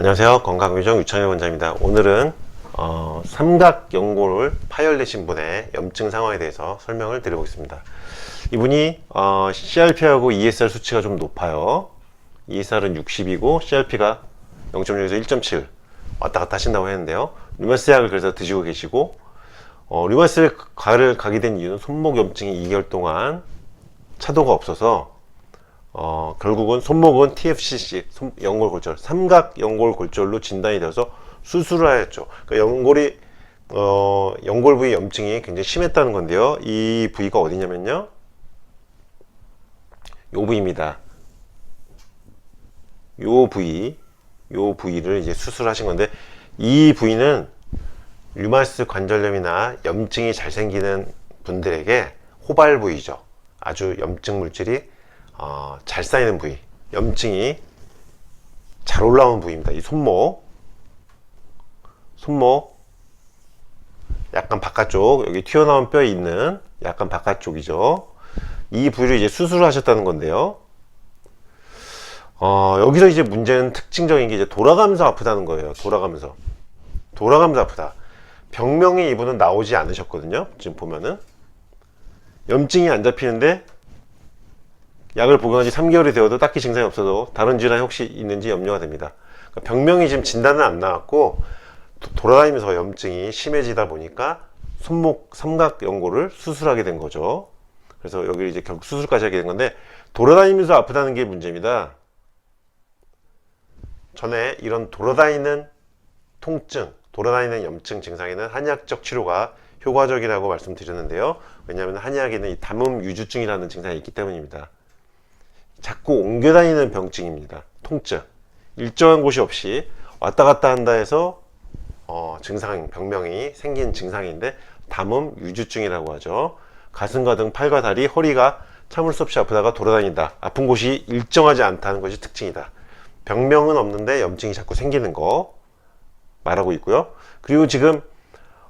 안녕하세요. 건강유정 유창현 원장입니다. 오늘은 어, 삼각 연골을 파열되신 분의 염증 상황에 대해서 설명을 드려보겠습니다. 이분이 어, CRP하고 ESR 수치가 좀 높아요. ESR은 60이고 CRP가 0.6에서 1.7 왔다 갔다 하신다고 했는데요. 류마스 약을 그래서 드시고 계시고 어, 류마스 가를 가게 된 이유는 손목 염증이 2개월 동안 차도가 없어서 어, 결국은 손목은 TFCC, 손- 연골골절, 삼각 연골골절로 진단이 되어서 수술을 하였죠. 그러니까 연골이, 어, 연골 부위 염증이 굉장히 심했다는 건데요. 이 부위가 어디냐면요. 요 부위입니다. 요 부위, 요 부위를 이제 수술하신 건데, 이 부위는 류마스 관절염이나 염증이 잘 생기는 분들에게 호발 부위죠. 아주 염증 물질이 어, 잘 쌓이는 부위, 염증이 잘 올라오는 부위입니다. 이 손목, 손목, 약간 바깥쪽, 여기 튀어나온 뼈에 있는 약간 바깥쪽이죠. 이 부위를 이제 수술을 하셨다는 건데요. 어, 여기서 이제 문제는 특징적인 게 이제 돌아가면서 아프다는 거예요. 돌아가면서. 돌아가면서 아프다. 병명이 이분은 나오지 않으셨거든요. 지금 보면은. 염증이 안 잡히는데 약을 복용한 지 3개월이 되어도 딱히 증상이 없어도 다른 질환이 혹시 있는지 염려가 됩니다. 그러니까 병명이 지금 진단은 안 나왔고 도- 돌아다니면서 염증이 심해지다 보니까 손목 삼각 연골을 수술하게 된 거죠. 그래서 여기 이제 결국 수술까지 하게 된 건데 돌아다니면서 아프다는 게 문제입니다. 전에 이런 돌아다니는 통증, 돌아다니는 염증 증상에는 한의학적 치료가 효과적이라고 말씀드렸는데요. 왜냐하면 한의학에는 이 담음 유주증이라는 증상이 있기 때문입니다. 자꾸 옮겨다니는 병증입니다. 통증. 일정한 곳이 없이 왔다 갔다 한다 해서 어, 증상, 병명이 생긴 증상인데 담음 유주증이라고 하죠. 가슴과 등 팔과 다리, 허리가 참을 수 없이 아프다가 돌아다닌다. 아픈 곳이 일정하지 않다는 것이 특징이다. 병명은 없는데 염증이 자꾸 생기는 거 말하고 있고요. 그리고 지금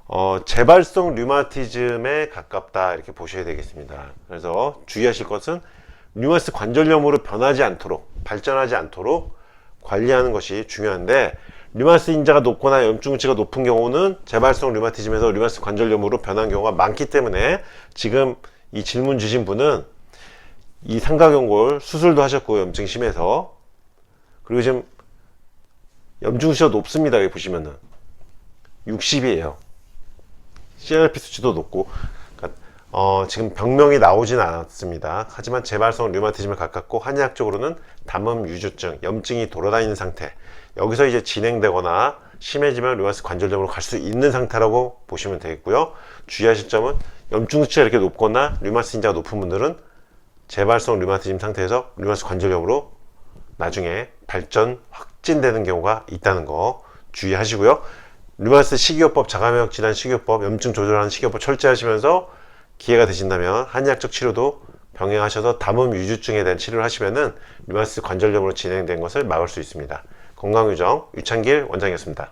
어, 재발성 류마티즘에 가깝다 이렇게 보셔야 되겠습니다. 그래서 주의하실 것은 류마스 관절염으로 변하지 않도록 발전하지 않도록 관리하는 것이 중요한데 류마스 인자가 높거나 염증치가 높은 경우는 재발성 류마티즘에서 류마스 관절염으로 변한 경우가 많기 때문에 지금 이 질문 주신 분은 이 삼각연골 수술도 하셨고 염증 심해서 그리고 지금 염증치가 높습니다. 여기 보시면은. 60이에요. CRP 수치도 높고 어, 지금 병명이 나오진 않았습니다. 하지만 재발성 류마티즘에 가깝고 한의학적으로는 담음 유주증, 염증이 돌아다니는 상태. 여기서 이제 진행되거나 심해지면 류마스 관절염으로 갈 수 있는 상태라고 보시면 되겠고요. 주의하실 점은 염증 수치가 이렇게 높거나 류마스 인자가 높은 분들은 재발성 류마티즘 상태에서 류마스 관절염으로 나중에 발전 확진되는 경우가 있다는 거 주의하시고요. 류마스 식이요법, 자가면역 질환 식이요법, 염증 조절하는 식이요법 철저히 하시면서 기회가 되신다면 한의학적 치료도 병행하셔서 담음 유주증에 대한 치료를 하시면은 류마스 관절염으로 진행된 것을 막을 수 있습니다. 건강유정 유창길 원장이었습니다.